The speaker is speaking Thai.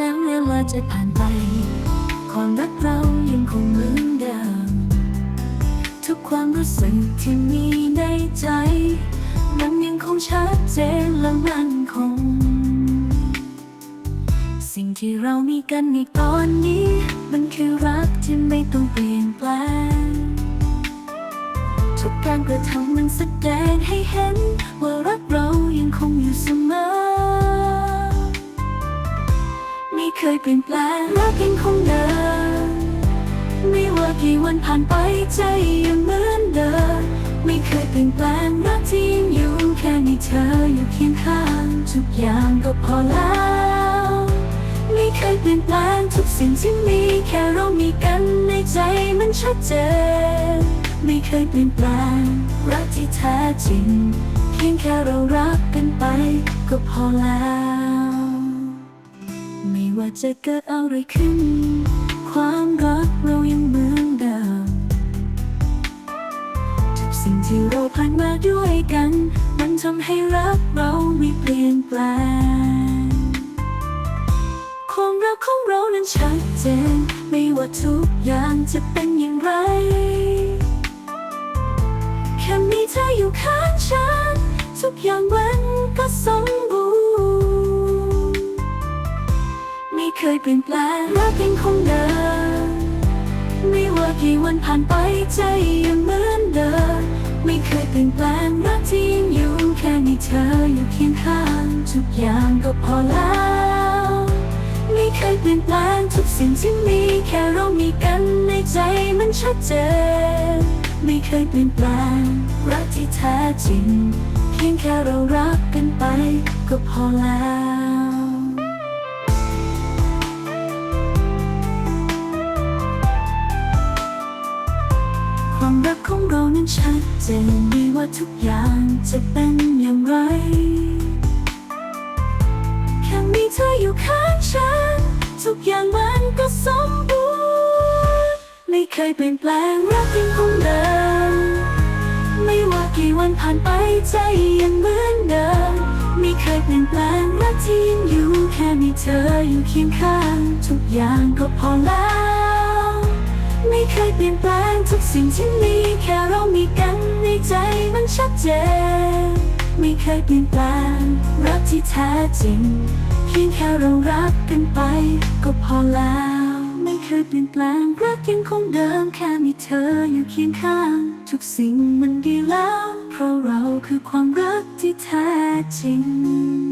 แม้ว่าจะผ่านไป ความรักเรายังคงเหมือนเดิม ทุกความรู้สึกที่มีในใจ มันยังคงชัดเจนและมั่นคง สิ่งที่เรามีกันในตอนนี้ มันคือรักที่ไม่ต้องเปลี่ยนแปลง ทุกการกระทำมันแสดงให้เห็น ว่ารักเรายังคงอยู่เสมอ เคยเปลี่ยนแปลงรักยังคงเดิมไม่ว่ากี่วันผ่านไปใจยังเหมือนเดิมไม่เคยเปลี่ยนแปลงรักที่ยังอยู่แค่มีเธออยู่เคียงข้างทุกอย่างก็พอแล้วไม่เคยเปลี่ยนแปลงทุกสิ่งที่มีแค่เรามีกันในใจมันชัดเจนไม่เคยเปลี่ยนแปลงรักที่แท้จริงเพียงแค่เรารักกันไปก็พอแล้ว ไม่ว่าจะเกิดอะไรขึ้น ความรักเรายังเหมือนเดิมทุกสิ่งที่เราผ่านมาด้วยกัน มันทำให้รักเราไม่เปลี่ยนแปลงความรักของเรานั้นชัดเจน ไม่ว่าทุกอย่างจะเป็นอย่างไร แค่มีเธออยู่ข้างฉัน ทุกอย่างมันก็สม ยเปลี่ยนแปลงรักยังคงเดิมไม่ว่ากี่วันผ่านไปใจยังเหมือนเดิมไม่เคยเปลี่ยนแปลงรักที่ยังอยู่แค่มีเธออยู่เคียงข้างทุกอย่างก็พอแล้วไม่เคยเปลี่ยนแปลงทุกสิ่งที่มีแค่เรามีกันในใจมันชัดเจนไม่เคยเปลี่ยนแปลงรักที่แท้จริงเพียงแค่เรารักกันไปก็พอแล้ว ชัดเจนไม่ว่าทุกอย่างจะเป็นอย่างไร แค่มีเธออยู่ข้างฉัน ทุกอย่างมันก็สมบูรณ์ ไม่เคยเปลี่ยนแปลงรักยังคงเดิม ไม่ว่ากี่วันผ่านไปใจยังเหมือนเดิม ไม่เคยเปลี่ยนแปลงรักที่ยังอยู่ แค่มีเธออยู่เคียงข้าง ทุกอย่างก็พอแล้ว ไม่เคยเปลี่ยนแปลงทุกสิ่งที่มีแค่เรามีกันในใจมันชัดเจน ไม่เคยเปลี่ยนแปลงรักที่แท้จริง เพียงแค่เรารักกันไปก็พอแล้ว ไม่เคยเปลี่ยนแปลงรักยังคงเดิมแค่มีเธออยู่เคียงข้าง ทุกสิ่งมันดีแล้ว เพราะเราคือความรักที่แท้จริง